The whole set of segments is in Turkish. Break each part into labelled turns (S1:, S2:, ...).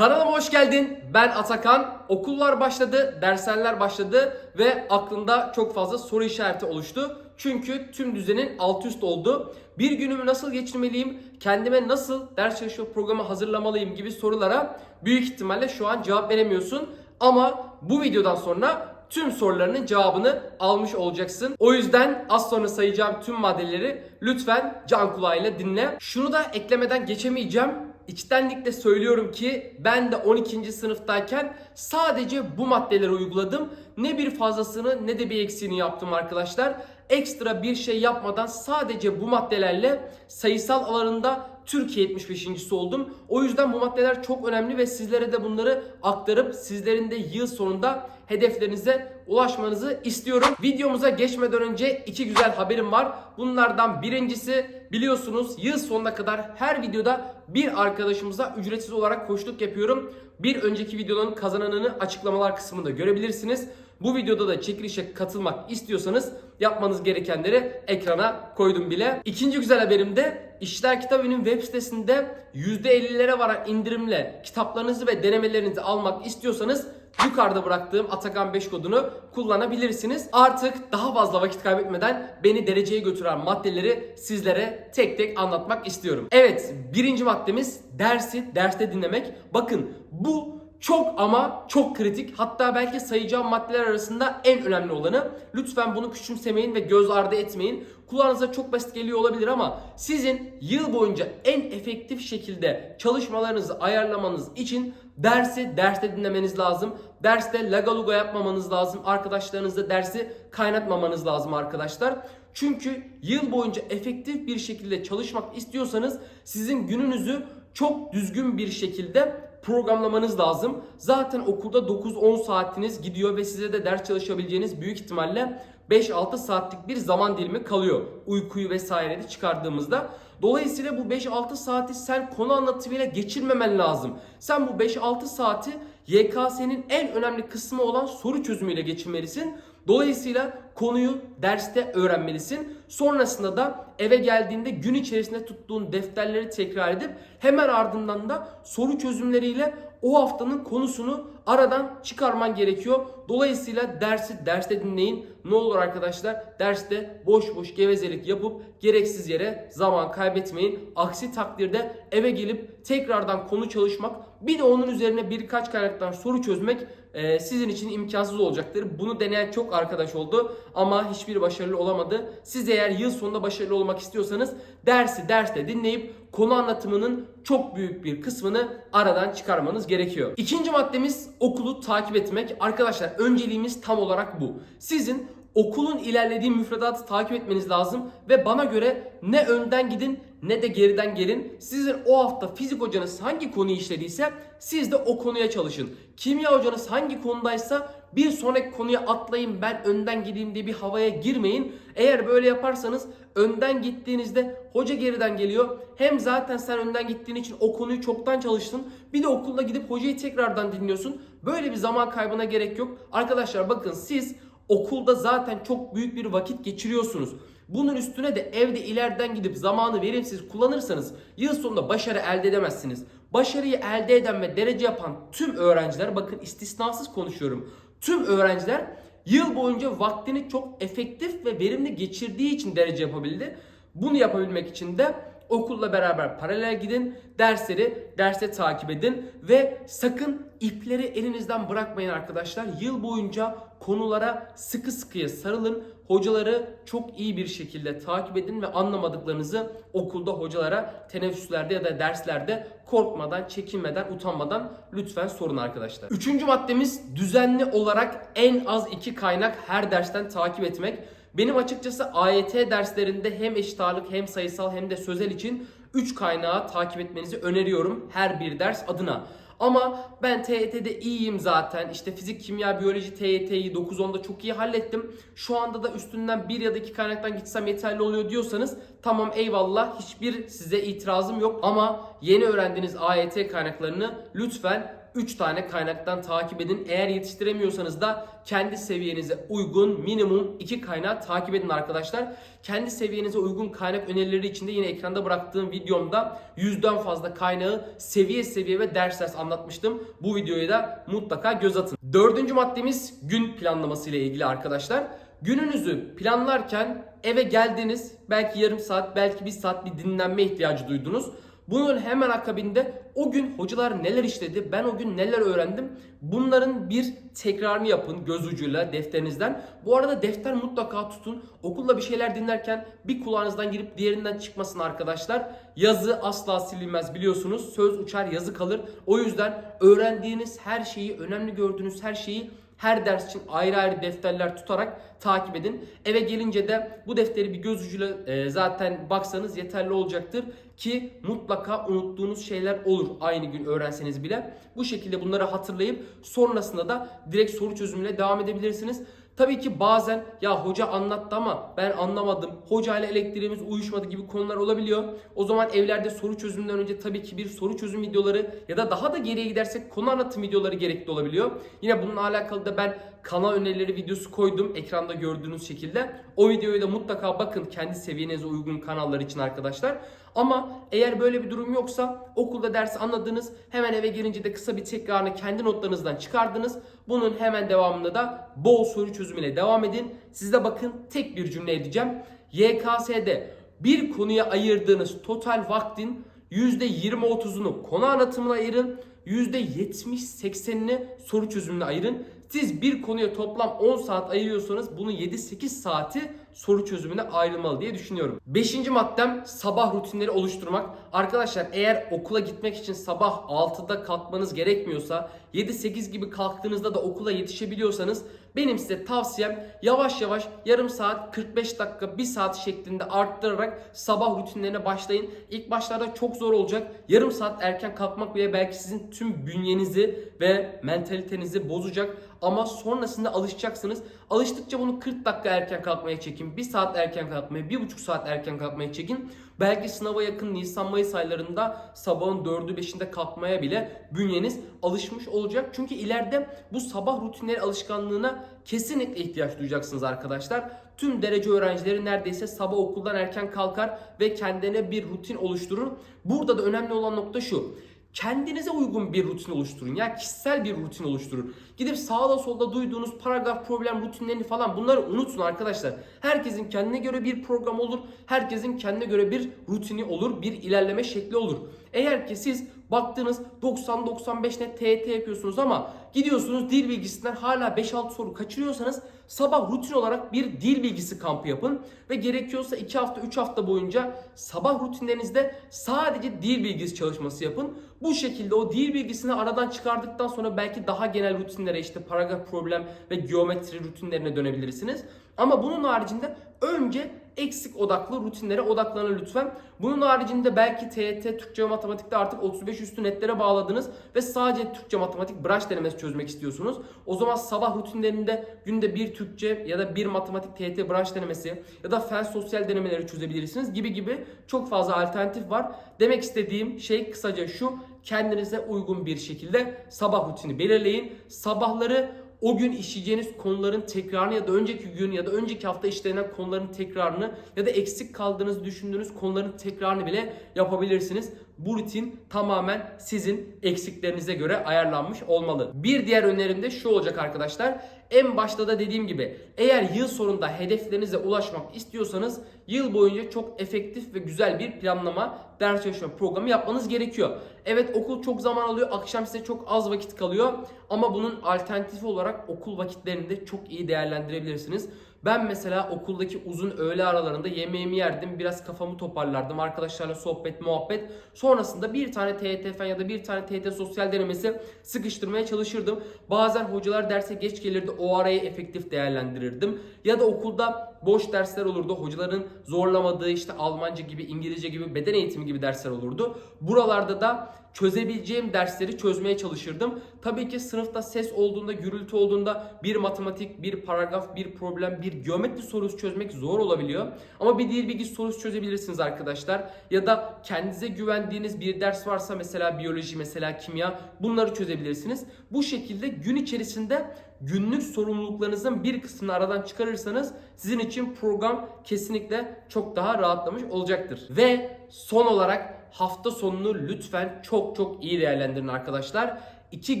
S1: Kanalıma hoş geldin. Ben Atakan. Okullar başladı, dershaneler başladı ve aklında çok fazla soru işareti oluştu. Çünkü tüm düzenin alt üst oldu. Bir günümü nasıl geçirmeliyim, kendime nasıl ders çalışma programı hazırlamalıyım gibi sorulara büyük ihtimalle şu an cevap veremiyorsun. Ama bu videodan sonra tüm sorularının cevabını almış olacaksın. O yüzden az sonra sayacağım tüm maddeleri lütfen can kulağıyla dinle. Şunu da eklemeden geçemeyeceğim. İçtenlikle söylüyorum ki ben de 12. sınıftayken sadece bu maddeleri uyguladım. Ne bir fazlasını ne de bir eksiğini yaptım arkadaşlar. Ekstra bir şey yapmadan sadece bu maddelerle sayısal alanında Türkiye 75.si oldum. O yüzden bu maddeler çok önemli ve sizlere de bunları aktarıp sizlerin de yıl sonunda hedeflerinize ulaşmanızı istiyorum. Videomuza geçmeden önce iki güzel haberim var. Bunlardan birincisi biliyorsunuz yıl sonuna kadar her videoda bir arkadaşımıza ücretsiz olarak koçluk yapıyorum. Bir önceki videonun kazananını açıklamalar kısmında görebilirsiniz. Bu videoda da çekilişe katılmak istiyorsanız yapmanız gerekenleri ekrana koydum bile. İkinci güzel haberim de İşler Kitabevi'nin web sitesinde %50'lere varan indirimle kitaplarınızı ve denemelerinizi almak istiyorsanız yukarıda bıraktığım Atakan 5 kodunu kullanabilirsiniz. Artık daha fazla vakit kaybetmeden beni dereceye götüren maddeleri sizlere tek tek anlatmak istiyorum. Evet birinci maddemiz dersi derste dinlemek. Bakın bu çok ama çok kritik. Hatta belki sayacağım maddeler arasında en önemli olanı. Lütfen bunu küçümsemeyin ve göz ardı etmeyin. Kulağınıza çok basit geliyor olabilir ama sizin yıl boyunca en efektif şekilde çalışmalarınızı ayarlamanız için dersi derste dinlemeniz lazım. Derste lagaluga yapmamanız lazım. Arkadaşlarınızla dersi kaynatmamanız lazım arkadaşlar. Çünkü yıl boyunca efektif bir şekilde çalışmak istiyorsanız sizin gününüzü çok düzgün bir şekilde programlamanız lazım. Zaten okulda 9-10 saatiniz gidiyor ve size de ders çalışabileceğiniz büyük ihtimalle 5-6 saatlik bir zaman dilimi kalıyor. Uykuyu vesaire de çıkardığımızda. Dolayısıyla bu 5-6 saati sen konu anlatımıyla geçirmemen lazım. Sen bu 5-6 saati YKS'nin en önemli kısmı olan soru çözümüyle geçirmelisin. Dolayısıyla konuyu derste öğrenmelisin. Sonrasında da eve geldiğinde gün içerisinde tuttuğun defterleri tekrar edip hemen ardından da soru çözümleriyle o haftanın konusunu aradan çıkarman gerekiyor. Dolayısıyla dersi derste dinleyin. Ne olur arkadaşlar derste boş boş gevezelik yapıp gereksiz yere zaman kaybetmeyin. Aksi takdirde eve gelip tekrardan konu çalışmak bir de onun üzerine birkaç kaynaktan soru çözmek e, sizin için imkansız olacaktır. Bunu deneyen çok arkadaş oldu ama hiçbir başarılı olamadı. Siz eğer yıl sonunda başarılı olmak istiyorsanız dersi derste dinleyip konu anlatımının çok büyük bir kısmını aradan çıkarmanız gerekiyor. İkinci maddemiz okulu takip etmek. Arkadaşlar önceliğimiz tam olarak bu. Sizin okulun ilerlediği müfredatı takip etmeniz lazım ve bana göre ne önden gidin ne de geriden gelin. Sizin o hafta fizik hocanız hangi konuyu işlediyse siz de o konuya çalışın. Kimya hocanız hangi konudaysa bir sonraki konuya atlayın ben önden gideyim diye bir havaya girmeyin. Eğer böyle yaparsanız önden gittiğinizde hoca geriden geliyor. Hem zaten sen önden gittiğin için o konuyu çoktan çalıştın. Bir de okulda gidip hocayı tekrardan dinliyorsun. Böyle bir zaman kaybına gerek yok. Arkadaşlar bakın siz okulda zaten çok büyük bir vakit geçiriyorsunuz. Bunun üstüne de evde ileriden gidip zamanı verimsiz kullanırsanız yıl sonunda başarı elde edemezsiniz. Başarıyı elde eden ve derece yapan tüm öğrenciler bakın istisnasız konuşuyorum. Tüm öğrenciler yıl boyunca vaktini çok efektif ve verimli geçirdiği için derece yapabildi. Bunu yapabilmek için de okulla beraber paralel gidin, dersleri derste takip edin ve sakın ipleri elinizden bırakmayın arkadaşlar. Yıl boyunca konulara sıkı sıkıya sarılın. Hocaları çok iyi bir şekilde takip edin ve anlamadıklarınızı okulda hocalara teneffüslerde ya da derslerde korkmadan, çekinmeden, utanmadan lütfen sorun arkadaşlar. Üçüncü maddemiz düzenli olarak en az iki kaynak her dersten takip etmek. Benim açıkçası AYT derslerinde hem eşit ağırlık hem sayısal hem de sözel için 3 kaynağı takip etmenizi öneriyorum her bir ders adına. Ama ben TYT'de iyiyim zaten. İşte fizik, kimya, biyoloji TYT'yi 9-10'da çok iyi hallettim. Şu anda da üstünden bir ya da iki kaynaktan gitsem yeterli oluyor diyorsanız tamam eyvallah hiçbir size itirazım yok. Ama yeni öğrendiğiniz AYT kaynaklarını lütfen 3 tane kaynaktan takip edin. Eğer yetiştiremiyorsanız da kendi seviyenize uygun minimum 2 kaynağı takip edin arkadaşlar. Kendi seviyenize uygun kaynak önerileri için de yine ekranda bıraktığım videomda yüzden fazla kaynağı seviye seviye ve ders ders anlatmıştım. Bu videoyu da mutlaka göz atın. Dördüncü maddemiz gün planlaması ile ilgili arkadaşlar. Gününüzü planlarken eve geldiniz. Belki yarım saat, belki bir saat bir dinlenme ihtiyacı duydunuz. Bunun hemen akabinde o gün hocalar neler işledi, ben o gün neler öğrendim. Bunların bir tekrarını yapın göz ucuyla defterinizden. Bu arada defter mutlaka tutun. Okulda bir şeyler dinlerken bir kulağınızdan girip diğerinden çıkmasın arkadaşlar. Yazı asla silinmez biliyorsunuz. Söz uçar yazı kalır. O yüzden öğrendiğiniz her şeyi, önemli gördüğünüz her şeyi her ders için ayrı ayrı defterler tutarak takip edin. Eve gelince de bu defteri bir göz ucuyla e, zaten baksanız yeterli olacaktır ki mutlaka unuttuğunuz şeyler olur aynı gün öğrenseniz bile. Bu şekilde bunları hatırlayıp sonrasında da direkt soru çözümüne devam edebilirsiniz. Tabii ki bazen ya hoca anlattı ama ben anlamadım. Hoca ile elektriğimiz uyuşmadı gibi konular olabiliyor. O zaman evlerde soru çözümünden önce tabii ki bir soru çözüm videoları ya da daha da geriye gidersek konu anlatım videoları gerekli olabiliyor. Yine bununla alakalı da ben kanal önerileri videosu koydum ekranda gördüğünüz şekilde. O videoyu da mutlaka bakın kendi seviyenize uygun kanallar için arkadaşlar. Ama eğer böyle bir durum yoksa okulda dersi anladınız hemen eve gelince de kısa bir tekrarını kendi notlarınızdan çıkardınız. Bunun hemen devamında da bol soru çözümüyle devam edin. Siz de bakın tek bir cümle edeceğim. YKS'de bir konuya ayırdığınız total vaktin %20-30'unu konu anlatımına ayırın. %70-80'ini soru çözümüne ayırın. Siz bir konuya toplam 10 saat ayırıyorsanız bunun 7-8 saati soru çözümüne ayrılmalı diye düşünüyorum. Beşinci maddem sabah rutinleri oluşturmak. Arkadaşlar eğer okula gitmek için sabah 6'da kalkmanız gerekmiyorsa 7-8 gibi kalktığınızda da okula yetişebiliyorsanız benim size tavsiyem yavaş yavaş yarım saat 45 dakika 1 saat şeklinde arttırarak sabah rutinlerine başlayın. İlk başlarda çok zor olacak. Yarım saat erken kalkmak bile belki sizin tüm bünyenizi ve mentalitenizi bozacak. Ama sonrasında alışacaksınız. Alıştıkça bunu 40 dakika erken kalkmaya çekin. 1 saat erken kalkmaya, 1,5 saat erken kalkmaya çekin. Belki sınava yakın Nisan-Mayıs aylarında sabahın 4'ü 5'inde kalkmaya bile bünyeniz alışmış olacak. Çünkü ileride bu sabah rutinleri alışkanlığına kesinlikle ihtiyaç duyacaksınız arkadaşlar. Tüm derece öğrencileri neredeyse sabah okuldan erken kalkar ve kendine bir rutin oluşturur. Burada da önemli olan nokta şu. Kendinize uygun bir rutin oluşturun ya kişisel bir rutin oluşturun. Gidip sağda solda duyduğunuz paragraf problem rutinlerini falan bunları unutun arkadaşlar. Herkesin kendine göre bir program olur. Herkesin kendine göre bir rutini olur. Bir ilerleme şekli olur. Eğer ki siz baktınız 90-95 net TET yapıyorsunuz ama gidiyorsunuz dil bilgisinden hala 5-6 soru kaçırıyorsanız sabah rutin olarak bir dil bilgisi kampı yapın ve gerekiyorsa 2 hafta 3 hafta boyunca sabah rutinlerinizde sadece dil bilgisi çalışması yapın. Bu şekilde o dil bilgisini aradan çıkardıktan sonra belki daha genel rutinlere işte paragraf problem ve geometri rutinlerine dönebilirsiniz. Ama bunun haricinde önce eksik odaklı rutinlere odaklanın lütfen. Bunun haricinde belki TYT, Türkçe ve matematikte artık 35 üstü netlere bağladınız ve sadece Türkçe matematik branş denemesi çözmek istiyorsunuz. O zaman sabah rutinlerinde günde bir Türkçe ya da bir matematik TYT branş denemesi ya da fen sosyal denemeleri çözebilirsiniz gibi gibi çok fazla alternatif var. Demek istediğim şey kısaca şu kendinize uygun bir şekilde sabah rutini belirleyin. Sabahları o gün işleyeceğiniz konuların tekrarını ya da önceki gün ya da önceki hafta işlenen konuların tekrarını ya da eksik kaldığınızı düşündüğünüz konuların tekrarını bile yapabilirsiniz. Bu rutin tamamen sizin eksiklerinize göre ayarlanmış olmalı. Bir diğer önerim de şu olacak arkadaşlar. En başta da dediğim gibi eğer yıl sonunda hedeflerinize ulaşmak istiyorsanız yıl boyunca çok efektif ve güzel bir planlama, ders çalışma programı yapmanız gerekiyor. Evet okul çok zaman alıyor, akşam size çok az vakit kalıyor ama bunun alternatifi olarak okul vakitlerini de çok iyi değerlendirebilirsiniz. Ben mesela okuldaki uzun öğle aralarında yemeğimi yerdim, biraz kafamı toparlardım, arkadaşlarla sohbet, muhabbet. Sonrasında bir tane TYT fen ya da bir tane TYT sosyal denemesi sıkıştırmaya çalışırdım. Bazen hocalar derse geç gelirdi, o arayı efektif değerlendirirdim. Ya da okulda boş dersler olurdu. Hocaların zorlamadığı işte Almanca gibi, İngilizce gibi, beden eğitimi gibi dersler olurdu. Buralarda da çözebileceğim dersleri çözmeye çalışırdım. Tabii ki sınıfta ses olduğunda, gürültü olduğunda bir matematik, bir paragraf, bir problem, bir geometri sorusu çözmek zor olabiliyor. Ama bir dil bilgisi sorusu çözebilirsiniz arkadaşlar. Ya da kendinize güvendiğiniz bir ders varsa mesela biyoloji, mesela kimya bunları çözebilirsiniz. Bu şekilde gün içerisinde günlük sorumluluklarınızın bir kısmını aradan çıkarırsanız sizin için program kesinlikle çok daha rahatlamış olacaktır. Ve son olarak hafta sonunu lütfen çok çok iyi değerlendirin arkadaşlar. 2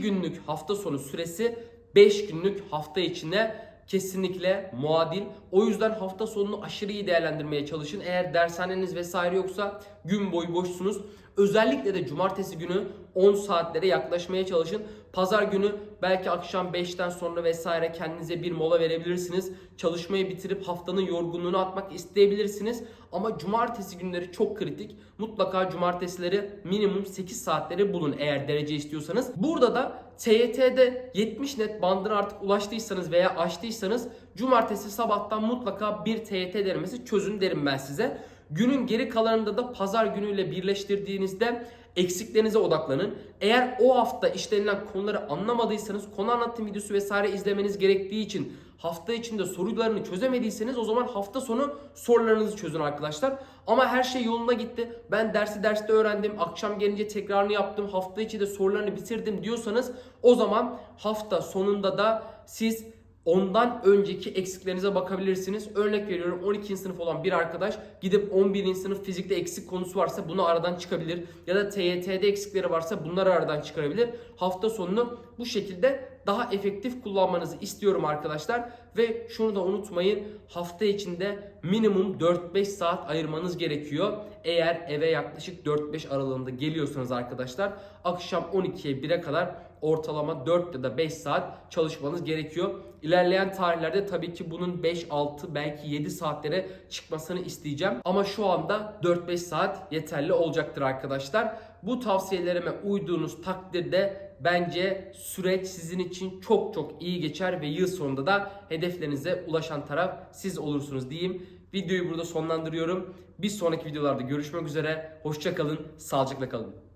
S1: günlük hafta sonu süresi 5 günlük hafta içine kesinlikle muadil. O yüzden hafta sonunu aşırı iyi değerlendirmeye çalışın. Eğer dershaneniz vesaire yoksa gün boyu boşsunuz. Özellikle de cumartesi günü 10 saatlere yaklaşmaya çalışın. Pazar günü belki akşam 5'ten sonra vesaire kendinize bir mola verebilirsiniz. Çalışmayı bitirip haftanın yorgunluğunu atmak isteyebilirsiniz. Ama cumartesi günleri çok kritik. Mutlaka cumartesileri minimum 8 saatleri bulun eğer derece istiyorsanız. Burada da TYT'de 70 net bandına artık ulaştıysanız veya aştıysanız cumartesi sabahtan mutlaka bir TYT denemesi çözün derim ben size. Günün geri kalanında da pazar günüyle birleştirdiğinizde eksiklerinize odaklanın. Eğer o hafta işlenilen konuları anlamadıysanız konu anlatım videosu vesaire izlemeniz gerektiği için hafta içinde sorularını çözemediyseniz o zaman hafta sonu sorularınızı çözün arkadaşlar. Ama her şey yolunda gitti. Ben dersi derste öğrendim. Akşam gelince tekrarını yaptım. Hafta içi de sorularını bitirdim diyorsanız o zaman hafta sonunda da siz ondan önceki eksiklerinize bakabilirsiniz. Örnek veriyorum 12. sınıf olan bir arkadaş gidip 11. sınıf fizikte eksik konusu varsa bunu aradan çıkabilir. Ya da TYT'de eksikleri varsa bunları aradan çıkarabilir. Hafta sonunu bu şekilde daha efektif kullanmanızı istiyorum arkadaşlar. Ve şunu da unutmayın hafta içinde minimum 4-5 saat ayırmanız gerekiyor. Eğer eve yaklaşık 4-5 aralığında geliyorsanız arkadaşlar akşam 12'ye 1'e kadar ortalama 4 ya da 5 saat çalışmanız gerekiyor. İlerleyen tarihlerde tabii ki bunun 5, 6 belki 7 saatlere çıkmasını isteyeceğim. Ama şu anda 4-5 saat yeterli olacaktır arkadaşlar. Bu tavsiyelerime uyduğunuz takdirde bence süreç sizin için çok çok iyi geçer ve yıl sonunda da hedeflerinize ulaşan taraf siz olursunuz diyeyim. Videoyu burada sonlandırıyorum. Bir sonraki videolarda görüşmek üzere. Hoşçakalın, sağlıcakla kalın.